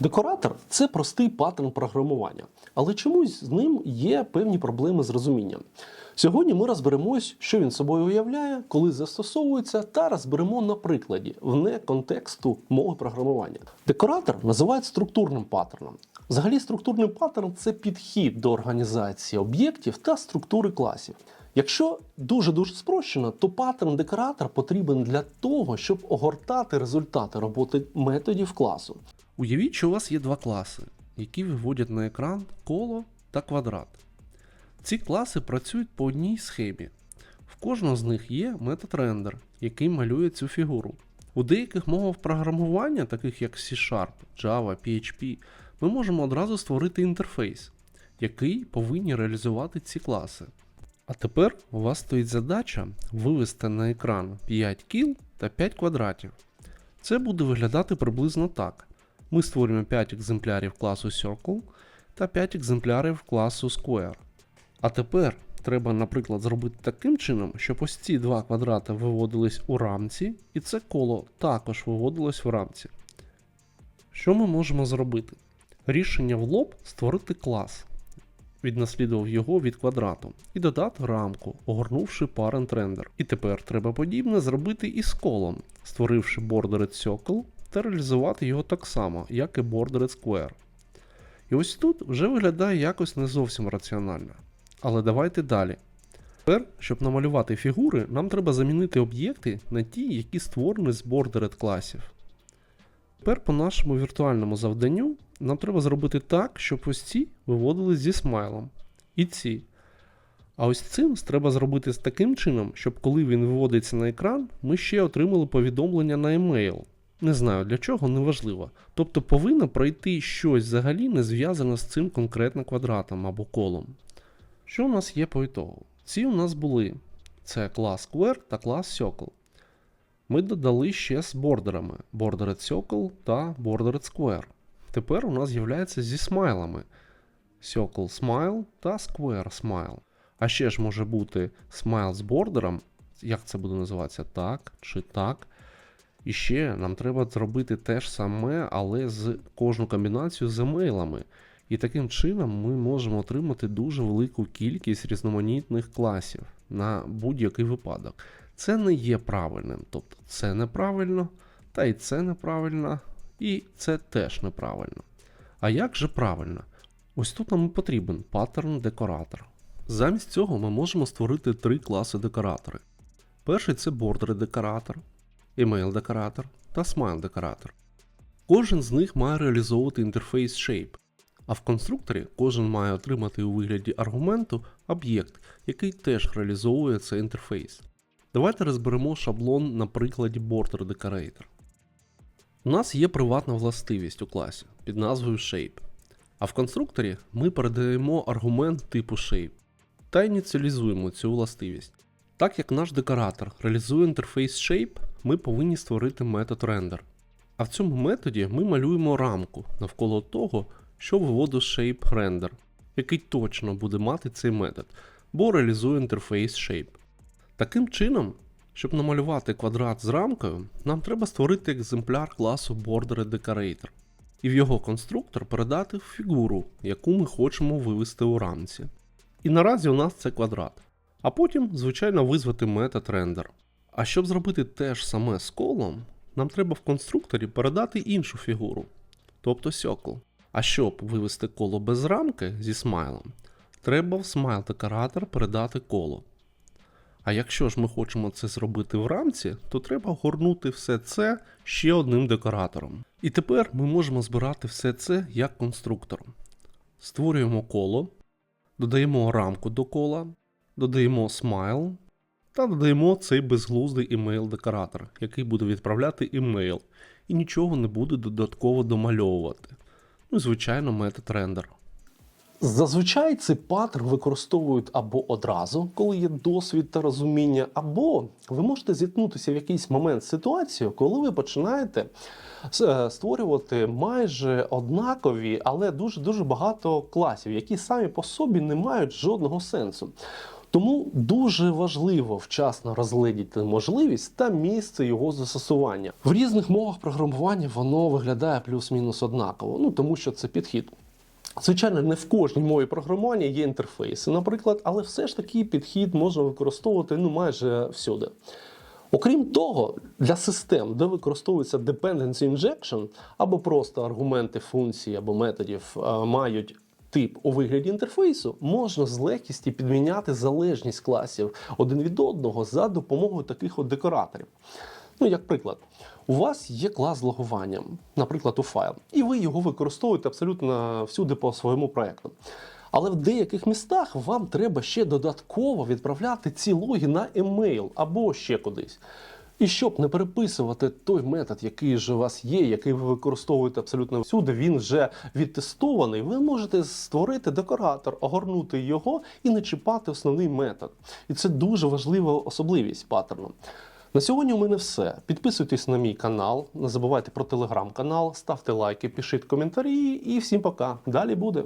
Декоратор це простий паттерн програмування, але чомусь з ним є певні проблеми з розумінням. Сьогодні ми розберемось, що він собою уявляє, коли застосовується, та розберемо на прикладі вне контексту мови програмування. Декоратор називають структурним паттерном. Взагалі, структурний паттерн це підхід до організації об'єктів та структури класів. Якщо дуже-дуже спрощено, то паттерн декоратор потрібен для того, щоб огортати результати роботи методів класу. Уявіть, що у вас є два класи, які виводять на екран коло та квадрат. Ці класи працюють по одній схемі. В кожного з них є метод рендер, який малює цю фігуру. У деяких мовах програмування, таких як C-Sharp, Java, PHP, ми можемо одразу створити інтерфейс, який повинні реалізувати ці класи. А тепер у вас стоїть задача вивести на екран 5 кіл та 5 квадратів. Це буде виглядати приблизно так. Ми створюємо 5 екземплярів класу Circle та 5 екземплярів класу Square. А тепер треба, наприклад, зробити таким чином, щоб ось ці два квадрати виводились у рамці, і це коло також виводилось в рамці. Що ми можемо зробити? Рішення в лоб створити клас, віднаслідував його від квадрату, і додати рамку, огорнувши parent render. І тепер треба подібне зробити і з колом, створивши bordered circle та реалізувати його так само, як і bordered square. І ось тут вже виглядає якось не зовсім раціонально. Але давайте далі. Тепер, щоб намалювати фігури, нам треба замінити об'єкти на ті, які створені з bordered класів. Тепер по нашому віртуальному завданню нам треба зробити так, щоб ось ці виводились зі смайлом. І ці. А ось цим треба зробити таким чином, щоб коли він виводиться на екран, ми ще отримали повідомлення на емейл. Не знаю для чого, неважливо. Тобто повинно пройти щось взагалі не зв'язане з цим конкретно квадратом або колом. Що у нас є по ітогу? Ці у нас були це клас Square та клас Circle. Ми додали ще з бордерами Bordered Circle та Bordered Square. Тепер у нас з'являється зі смайлами Circle Smile та Square Smile. А ще ж може бути смайл з бордером, як це буде називатися, так чи так. І ще нам треба зробити те ж саме, але з кожну комбінацію з емейлами. І таким чином ми можемо отримати дуже велику кількість різноманітних класів на будь-який випадок. Це не є правильним. Тобто це неправильно, та і це неправильно, і це теж неправильно. А як же правильно? Ось тут нам потрібен паттерн декоратор. Замість цього ми можемо створити три класи декоратори. Перший це бордер декоратор, email декоратор та smile декоратор. Кожен з них має реалізовувати інтерфейс shape, а в конструкторі кожен має отримати у вигляді аргументу об'єкт, який теж реалізовує цей інтерфейс. Давайте розберемо шаблон на прикладі Border Decorator. У нас є приватна властивість у класі під назвою Shape. А в конструкторі ми передаємо аргумент типу Shape та ініціалізуємо цю властивість. Так як наш декоратор реалізує інтерфейс Shape, ми повинні створити метод render. А в цьому методі ми малюємо рамку навколо того, що виводить Shape Render, який точно буде мати цей метод, бо реалізує інтерфейс Shape. Таким чином, щоб намалювати квадрат з рамкою, нам треба створити екземпляр класу Border Decorator і в його конструктор передати фігуру, яку ми хочемо вивести у рамці. І наразі у нас це квадрат. А потім, звичайно, визвати метод render. А щоб зробити те ж саме з колом, нам треба в конструкторі передати іншу фігуру, тобто circle. А щоб вивести коло без рамки зі смайлом, треба в смайл декоратор передати коло. А якщо ж ми хочемо це зробити в рамці, то треба горнути все це ще одним декоратором. І тепер ми можемо збирати все це як конструктор. Створюємо коло, додаємо рамку до кола, додаємо смайл та додаємо цей безглуздий email декоратор, який буде відправляти імейл і нічого не буде додатково домальовувати. Ну і звичайно метод render. Зазвичай цей паттерн використовують або одразу, коли є досвід та розуміння, або ви можете зіткнутися в якийсь момент з коли ви починаєте е, створювати майже однакові, але дуже дуже багато класів, які самі по собі не мають жодного сенсу. Тому дуже важливо вчасно розгледіти можливість та місце його застосування. В різних мовах програмування воно виглядає плюс-мінус однаково, ну тому що це підхід. Звичайно, не в кожній мові програмування є інтерфейси, наприклад, але все ж таки підхід можна використовувати ну майже всюди. Окрім того, для систем, де використовується dependency injection, або просто аргументи функцій або методів е, мають тип у вигляді інтерфейсу, можна з легкістю підміняти залежність класів один від одного за допомогою таких от декораторів. Ну, як приклад, у вас є клас з логуванням, наприклад, у файл, і ви його використовуєте абсолютно всюди по своєму проекту. Але в деяких містах вам треба ще додатково відправляти ці логи на емейл або ще кудись. І щоб не переписувати той метод, який же у вас є, який ви використовуєте абсолютно всюди, він вже відтестований, ви можете створити декоратор, огорнути його і не чіпати основний метод. І це дуже важлива особливість паттерну. На сьогодні у мене все. Підписуйтесь на мій канал, не забувайте про телеграм-канал, ставте лайки, пишіть коментарі і всім пока. Далі буде.